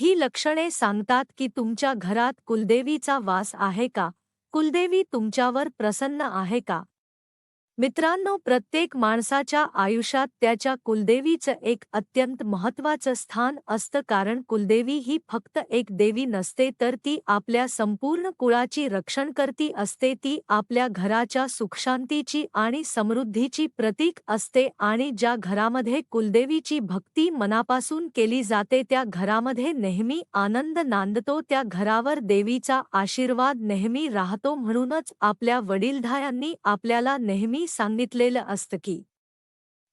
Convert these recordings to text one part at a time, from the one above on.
ही लक्षणे सांगतात की तुमच्या घरात कुलदेवीचा वास आहे का? कुलदेवी तुमच्यावर प्रसन्न आहे का? मित्रांनो प्रत्येक माणसाच्या आयुष्यात त्याच्या कुलदेवीचं एक अत्यंत महत्त्वाचं स्थान असतं कारण कुलदेवी ही फक्त एक देवी नसते तर ती आपल्या संपूर्ण कुळाची रक्षण करती असते ती आपल्या घराच्या सुखशांतीची आणि समृद्धीची प्रतीक असते आणि ज्या घरामध्ये कुलदेवीची भक्ती मनापासून केली जाते त्या घरामध्ये नेहमी आनंद नांदतो त्या घरावर देवीचा आशीर्वाद नेहमी राहतो म्हणूनच आपल्या वडीलधायांनी आपल्याला नेहमी सांगितलेलं असतं की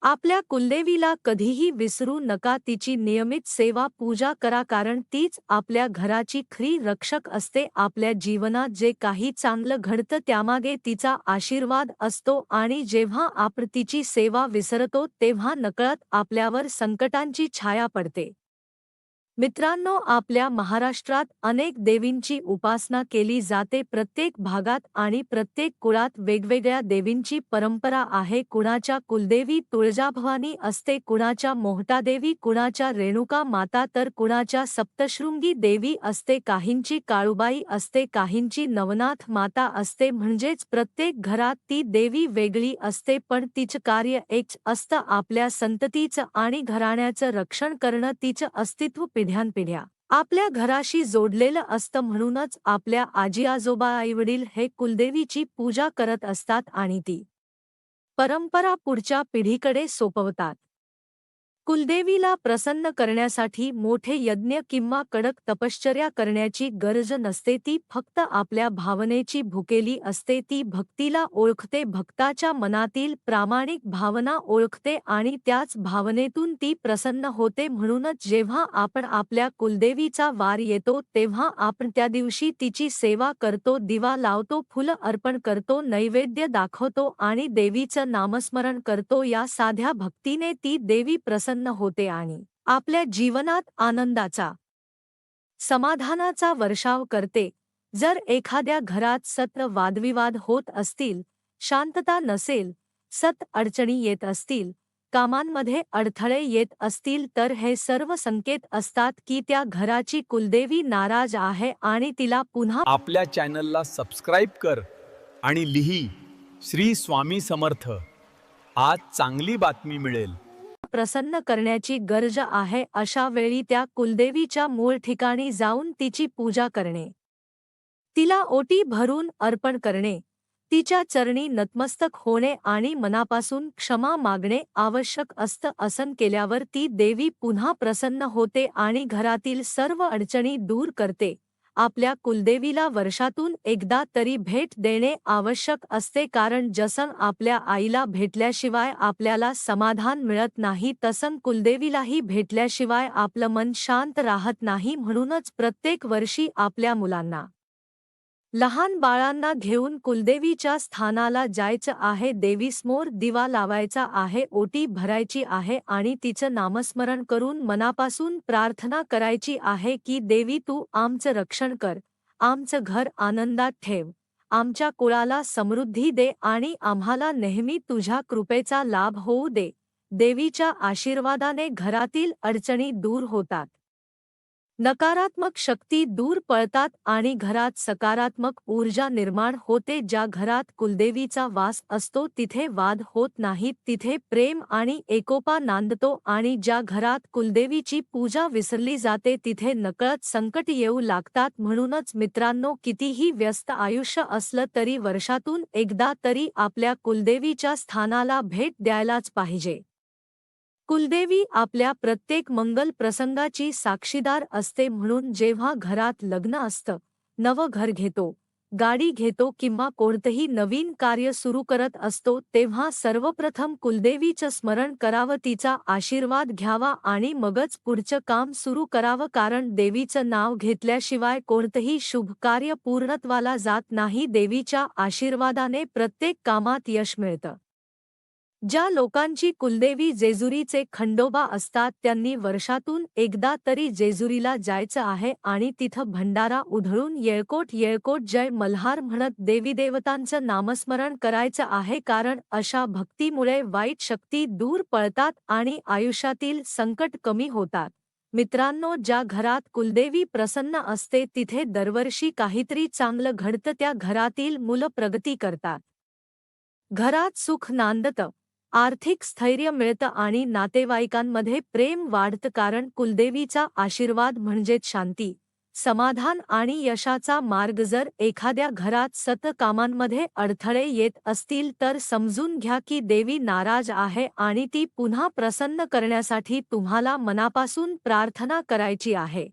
आपल्या कुलदेवीला कधीही विसरू नका तिची नियमित सेवा पूजा करा कारण तीच आपल्या घराची खरी रक्षक असते आपल्या जीवनात जे काही चांगलं घडतं त्यामागे तिचा आशीर्वाद असतो आणि जेव्हा आपण तिची सेवा विसरतो तेव्हा नकळत आपल्यावर संकटांची छाया पडते. मित्रांनो आपल्या महाराष्ट्रात अनेक देवींची उपासना केली जाते. प्रत्येक भागात आणि प्रत्येक कुळात वेगवेगळ्या देवींची परंपरा आहे. कुणाच्या कुलदेवी तुळजाभवानी असते कुणाच्या मोहटादेवी कुणाच्या रेणुका माता तर कुणाच्या सप्तशृंगी देवी असते काहींची काळुबाई असते काहींची नवनाथ माता असते. म्हणजेच प्रत्येक घरात ती देवी वेगळी असते पण तिचं कार्य एक असतं. आपल्या संततीचं आणि घराण्याचं रक्षण करणं तिचं अस्तित्व पिढ्यानपिढ्या आपल्या घराशी जोडलेलं असतं म्हणूनच आपल्या आजी आजोबा आईवडील हे कुलदेवीची पूजा करत असतात आणि ती परंपरा पुढच्या पिढीकडे सोपवतात. कुलदेवीला प्रसन्न करण्यासाठी मोठे यज्ञ किंवा कडक तपश्चर्या करण्याची गरज नसते ती फक्त आपल्या भावनेची भुकेली असते ती भक्तीला ओळखते भक्ताच्या मनातील प्रामाणिक भावना ओळखते आणि त्याच भावनेतून ती प्रसन्न होते. म्हणूनच जेव्हा आपण आपल्या कुलदेवीचा वार येतो तेव्हा आपण त्या दिवशी तिची सेवा करतो दिवा लावतो फुलं अर्पण करतो नैवेद्य दाखवतो आणि देवीचं नामस्मरण करतो. या साध्या भक्तीने ती देवी प्रसन्न होते आणि आपल्या जीवनात आनंदाचा समाधानाचा वर्षाव करते. जर एखाद्या घरात सत्र वादविवाद होत असतील शांतता नसेल सत अडचणी येत असतील कामांमध्ये अडथळे येत असतील तर हे सर्व संकेत असतात की त्या घराची कुलदेवी नाराज आहे आणि तिला पुन्हा आपल्या चॅनलला सबस्क्राईब कर आणि लिही श्री स्वामी समर्थ. आज चांगली बातमी मिळेल. प्रसन्न करण्याची गरज आहे अशा वेळी त्या कुलदेवीच्या मूळ ठिकाणी जाऊन तिची पूजा करणे. तिला ओटी भरून अर्पण करणे. तिच्या चरणी नतमस्तक होणे आणि मनापासून क्षमा मागणे आवश्यक असतं असन केल्यावर ती देवी पुन्हा प्रसन्न होते आणि घरातील सर्व अडचणी दूर करते. आपल्या कुलदेवीला वर्षातून एकदा तरी भेट देणे आवश्यक असते कारण जसं आपल्या आईला भेटल्याशिवाय आपल्याला समाधान मिळत नाही तसं कुलदेवीलाही भेटल्याशिवाय आपलं मन शांत राहत नाही म्हणूनच प्रत्येक वर्षी आपल्या मुलांना लहान बाळांना घेऊन कुलदेवीच्या स्थानाला जायचं आहे देवीसमोर दिवा लावायचा आहे ओटी भरायची आहे आणि तिचं नामस्मरण करून मनापासून प्रार्थना करायची आहे की देवी तू आमचं रक्षण कर आमचं घर आनंदात ठेव आमच्या कुळाला समृद्धी दे आणि आम्हाला नेहमी तुझ्या कृपेचा लाभ होऊ दे. देवीच्या आशीर्वादाने घरातील अडचणी दूर होतात. नकारात्मक शक्ती दूर पळतात आणि घरात सकारात्मक ऊर्जा निर्माण होते. ज्या घरात कुलदेवीचा वास असतो तिथे वाद होत नाहीत. तिथे प्रेम आणि एकोपा नांदतो आणि ज्या घरात कुलदेवीची पूजा विसरली जाते तिथे नकळत संकट येऊ लागतात. म्हणूनच मित्रांनो कितीही व्यस्त आयुष्य असलं तरी वर्षातून एकदा तरी आपल्या कुलदेवीच्या स्थानाला भेट द्यायलाच पाहिजे. कुलदेवी आपल्या प्रत्येक मंगल प्रसंगाची साक्षीदार असते म्हणून जेव्हा घरात लग्न असतं नवं घर घेतो गाडी घेतो किंवा कोणतंही नवीन कार्य सुरू करत असतो तेव्हा सर्वप्रथम कुलदेवीचं स्मरण करावं तिचा आशीर्वाद घ्यावा आणि मगच पुढचं काम सुरू करावं कारण देवीचं नाव घेतल्याशिवाय कोणतंही शुभ कार्य पूर्णत्वाला जात नाही देवीच्या आशीर्वादाने प्रत्येक कामात यश मिळतं. ज्या लोकांची कुलदेवी जेजुरीचे खंडोबा असतात त्यांनी वर्षातून एकदा तरी जेजुरीला जायचं आहे आणि तिथं भंडारा उधळून येळकोट येळकोट जय मल्हार म्हणत देवीदेवतांचं नामस्मरण करायचं आहे कारण अशा भक्तीमुळे वाईट शक्ती दूर पळतात आणि आयुष्यातील संकट कमी होतात. मित्रांनो ज्या घरात कुलदेवी प्रसन्न असते तिथे दरवर्षी काहीतरी चांगलं घडतं त्या घरातील मुलं प्रगती करतात. घरात सुख नांदतं. आर्थिक स्थैर्य मिळतं आणि नातेवाईकांमध्ये प्रेम वाढतं कारण कुलदेवीचा आशीर्वाद म्हणजेच शांती समाधान आणि यशाचा मार्ग जर एखाद्या घरात सत कामांमध्ये अडथळे येत असतील तर समजून घ्या की देवी नाराज आहे आणि ती पुन्हा प्रसन्न करण्यासाठी तुम्हाला मनापासून प्रार्थना करायची आहे.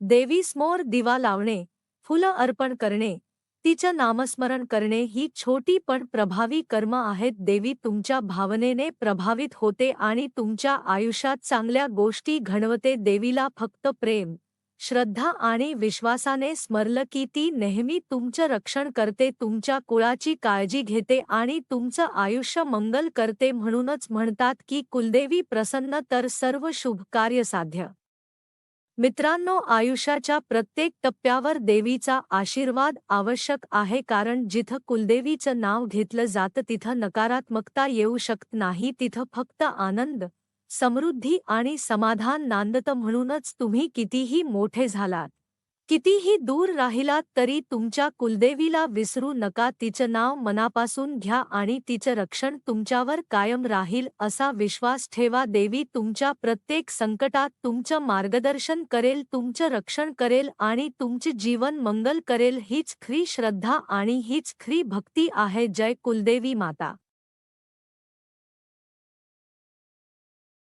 देवीसमोर दिवा लावणे फुलं अर्पण करणे तिचं नामस्मरण करणे ही छोटी पण प्रभावी कर्म आहेत. देवी तुमच्या भावनेने प्रभावित होते आणि तुमच्या आयुष्यात चांगल्या गोष्टी घडवते. देवीला फक्त प्रेम श्रद्धा आणि विश्वासाने स्मरलं की ती नेहमी तुमचं रक्षण करते तुमच्या कुळाची काळजी घेते आणि तुमचं आयुष्य मंगल करते म्हणूनच म्हणतात की कुलदेवी प्रसन्न तर सर्व शुभ कार्य साध्य. मित्रांनो आयुष्याच्या प्रत्येक टप्प्यावर देवीचा आशीर्वाद आवश्यक आहे कारण जिथं कुलदेवीचं नाव घेतलं जातं तिथं नकारात्मकता येऊ शकत नाही तिथं फक्त आनंद समृद्धी आणि समाधान नांदतं म्हणूनच तुम्ही कितीही मोठे झालात. कितीही दूर राहिलात तरी तुमच्या कुलदेवीला विसरू नका तिचं नाव मनापासून घ्या आणि तिचं रक्षण तुमच्यावर कायम राहील असा विश्वास ठेवा. देवी तुमच्या प्रत्येक संकटात तुमचं मार्गदर्शन करेल तुमचं रक्षण करेल आणि तुमचे जीवन मंगल करेल. हीच खरी श्रद्धा आणि हीच खरी भक्ती आहे. जय कुलदेवी माता.